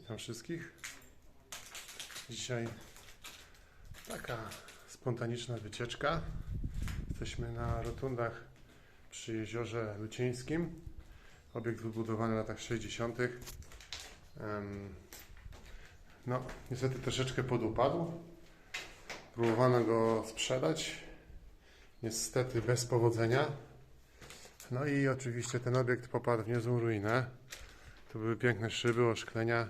Witam wszystkich. Dzisiaj taka spontaniczna wycieczka. Jesteśmy na rotundach przy jeziorze Lucińskim. Obiekt wybudowany w latach 60. Em, No, niestety troszeczkę podupadł. Próbowano go sprzedać. Niestety bez powodzenia. No i oczywiście ten obiekt popadł w niezłą ruinę. Tu były piękne szyby, oszklenia.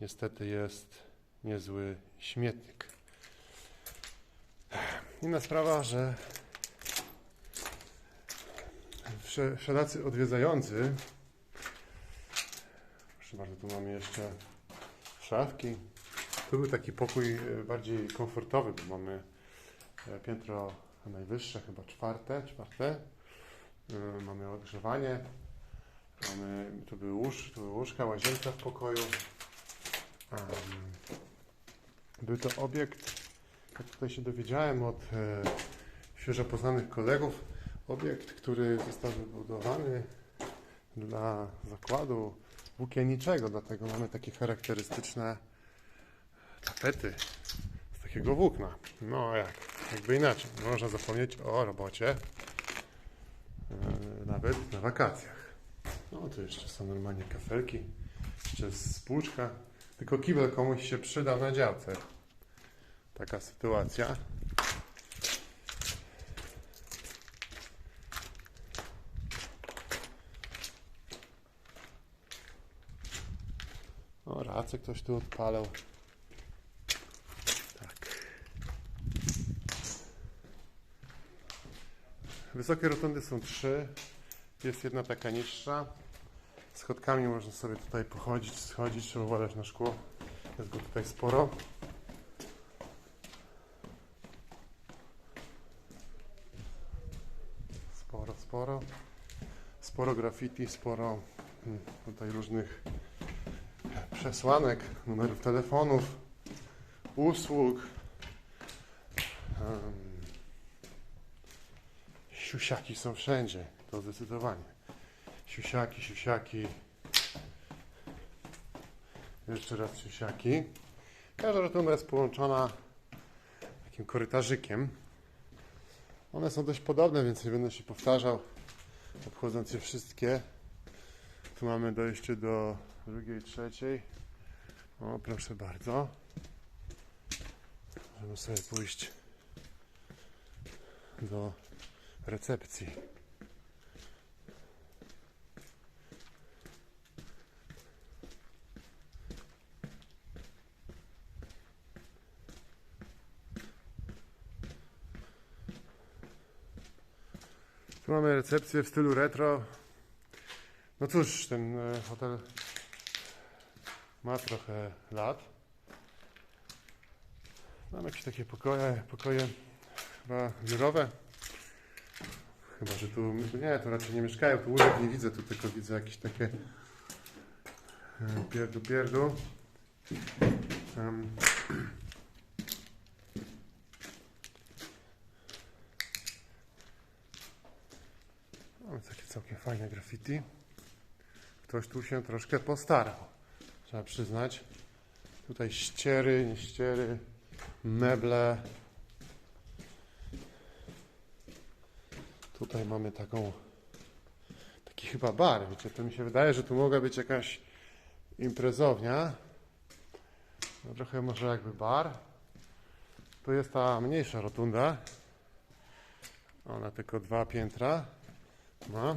Niestety jest niezły śmietnik. Inna sprawa, że wsze- wszelacy odwiedzający. Proszę bardzo, tu mamy jeszcze szafki. Tu był taki pokój e, bardziej komfortowy, bo mamy e, piętro najwyższe, chyba czwarte, czwarte. E, Mamy ogrzewanie, Mamy, tu były, łóż, tu były łóżka, łazienka w pokoju. Był to obiekt, jak tutaj się dowiedziałem od e, świeżo poznanych kolegów, obiekt, który został wybudowany dla zakładu włókienniczego, dlatego mamy takie charakterystyczne tapety z takiego włókna. No jak, jakby inaczej, można zapomnieć o robocie, e, nawet na wakacjach. No tu jeszcze są normalnie kafelki, jeszcze jest spłuczka, tylko kibel komuś się przyda na działce. Taka sytuacja. O, rację ktoś tu odpalał. Tak. Wysokie rotundy są trzy. Jest jedna taka niższa. Schodkami można sobie tutaj pochodzić, schodzić, trzeba uważać na szkło. Jest go tutaj sporo. Sporo, sporo. Sporo graffiti, sporo mm, tutaj różnych przesłanek, numerów telefonów, usług. Em, Siusiaki są wszędzie, to zdecydowanie. Siusiaki, siusiaki. Jeszcze raz siusiaki. Każda rotunda jest połączona takim korytarzykiem. One są dość podobne, więc nie będę się powtarzał, obchodząc je wszystkie. Tu mamy dojście do drugiej, trzeciej. O, proszę bardzo. Możemy sobie pójść do recepcji. Tu mamy recepcję w stylu retro. No cóż, ten e, hotel ma trochę lat. Mam jakieś takie pokoje, pokoje chyba biurowe. Chyba, że tu, nie, tu raczej nie mieszkają, tu łóżek nie widzę, tu tylko widzę jakieś takie e, pierdu, pierdu. Em, Mamy takie całkiem fajne graffiti. Ktoś tu się troszkę postarał, trzeba przyznać. Tutaj ściery, nie ściery, meble. Tutaj mamy taką, taki chyba bar, wiecie, to mi się wydaje, że tu mogła być jakaś imprezownia. No trochę może jakby bar. Tu jest ta mniejsza rotunda. Ona tylko dwa piętra ma.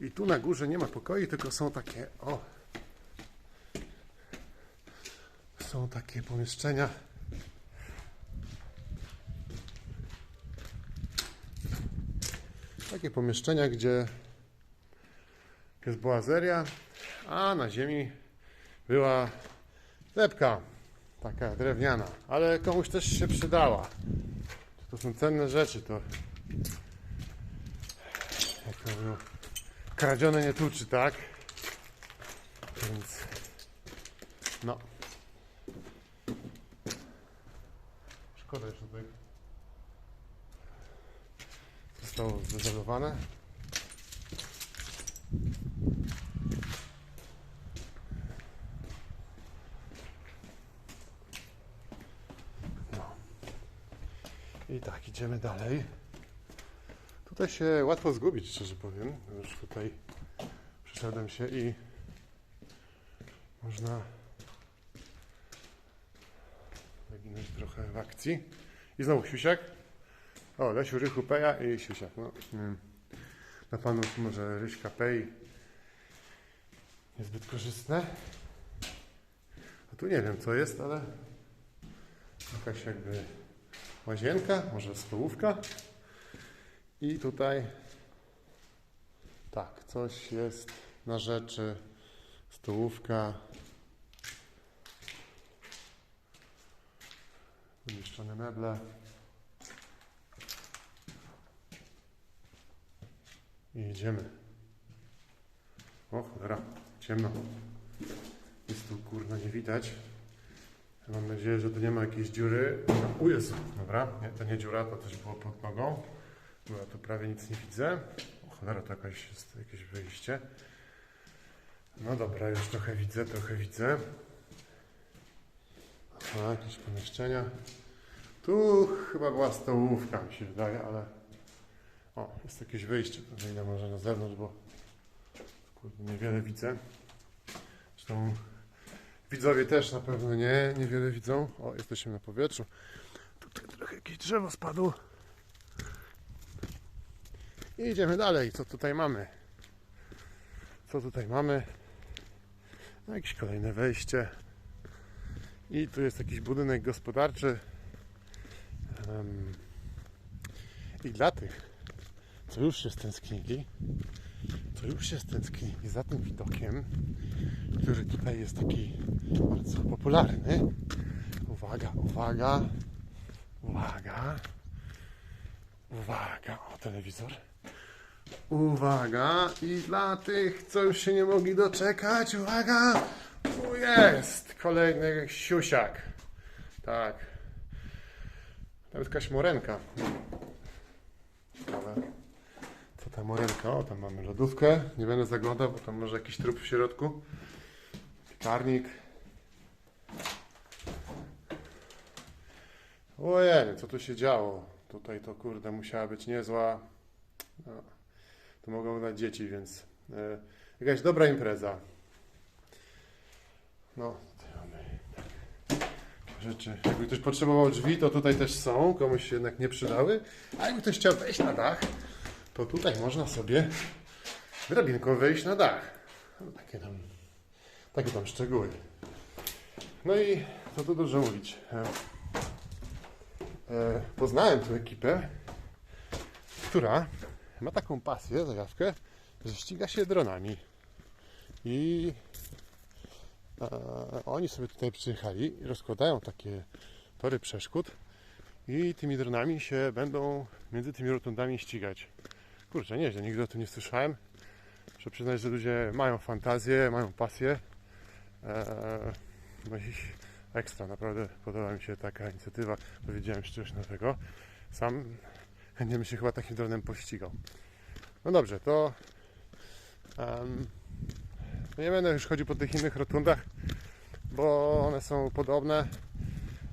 I tu na górze nie ma pokoi, tylko są takie, o, są takie pomieszczenia. Takie pomieszczenia, gdzie jest boazeria, a na ziemi była lepka, taka drewniana, ale komuś też się przydała. To są cenne rzeczy, to jak to mówią, kradzione nie tuczy, tak? Więc no. Szkoda jeszcze tutaj zostało zdezolowane. No. I tak, idziemy dalej. Tutaj się łatwo zgubić, szczerze powiem. Już tutaj przeszedłem się i można zaginąć trochę w akcji. I znowu siusiak. O, Lesiu, Rychu, Peja i siusiak. No. Dla panów może Ryśka, Pej niezbyt korzystne. A tu nie wiem co jest, ale jakaś jakby łazienka, może stołówka. I tutaj tak, coś jest na rzeczy. Stołówka. Umieszczone meble. I jedziemy. O cholera, ciemno. Jest tu kurna nie widać. Mam nadzieję, że tu nie ma jakiejś dziury. O Jezu, dobra, nie, to nie dziura, to też było pod nogą. Ja tu prawie nic nie widzę. O cholera, to jakaś jest jakieś wyjście. No dobra, już trochę widzę, trochę widzę. A, jakieś pomieszczenia. Tu chyba była stołówka, mi się wydaje, ale... O, jest jakieś wyjście. Wyjdę może na zewnątrz, bo kurde, niewiele widzę. Zresztą widzowie też na pewno nie, niewiele widzą. O, jesteśmy na powietrzu. Tutaj trochę jakieś drzewo spadło. I idziemy dalej. Co tutaj mamy? Co tutaj mamy? No, jakieś kolejne wejście. I tu jest jakiś budynek gospodarczy. I dla tych, co już się stęsknili, co już się stęsknili za tym widokiem, który tutaj jest taki bardzo popularny. Uwaga, uwaga, uwaga, uwaga, o telewizor. Uwaga, i dla tych, co już się nie mogli doczekać, uwaga, tu jest kolejny siusiak. Tak. Jest jakaś morenka. Ale co ta morenka? O, tam mamy lodówkę. Nie będę zaglądał, bo tam może jakiś trup w środku. Piekarnik. Ojej, co tu się działo? Tutaj to kurde musiała być niezła. No, to mogą dać dzieci, więc e, jakaś dobra impreza. No, tutaj mamy tak, rzeczy. Jakby ktoś potrzebował drzwi, to tutaj też są. Komuś się jednak nie przydały. A jakby ktoś chciał wejść na dach, to tutaj można sobie drabinką wejść na dach. No, takie tam, takie tam szczegóły. No i co tu dużo mówić. E, e, poznałem tę ekipę, która ma taką pasję, zajawkę, że ściga się dronami. I e, oni sobie tutaj przyjechali i rozkładają takie tory przeszkód i tymi dronami się będą między tymi rotundami ścigać. Kurczę, nieźle, nigdy o tym nie słyszałem. Muszę przyznać, że ludzie mają fantazję, mają pasję. Eee, no i ekstra, naprawdę podoba mi się taka inicjatywa. Powiedziałem coś nowego. Sam bym się chyba takim dronem pościgał. No dobrze, to no nie będę już chodził po tych innych rotundach, bo one są podobne.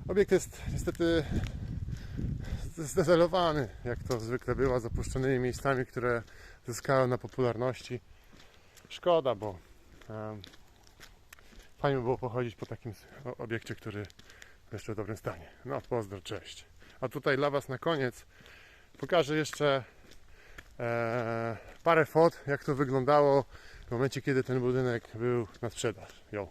Obiekt jest niestety zdezolowany, jak to zwykle bywa, z opuszczonymi miejscami, które zyskały na popularności. Szkoda, bo em, fajnie by było pochodzić po takim obiekcie, który jeszcze w dobrym stanie. No, pozdro, cześć. A tutaj dla Was na koniec pokażę jeszcze e, parę fot, jak to wyglądało w momencie, kiedy ten budynek był na sprzedaż. Jo.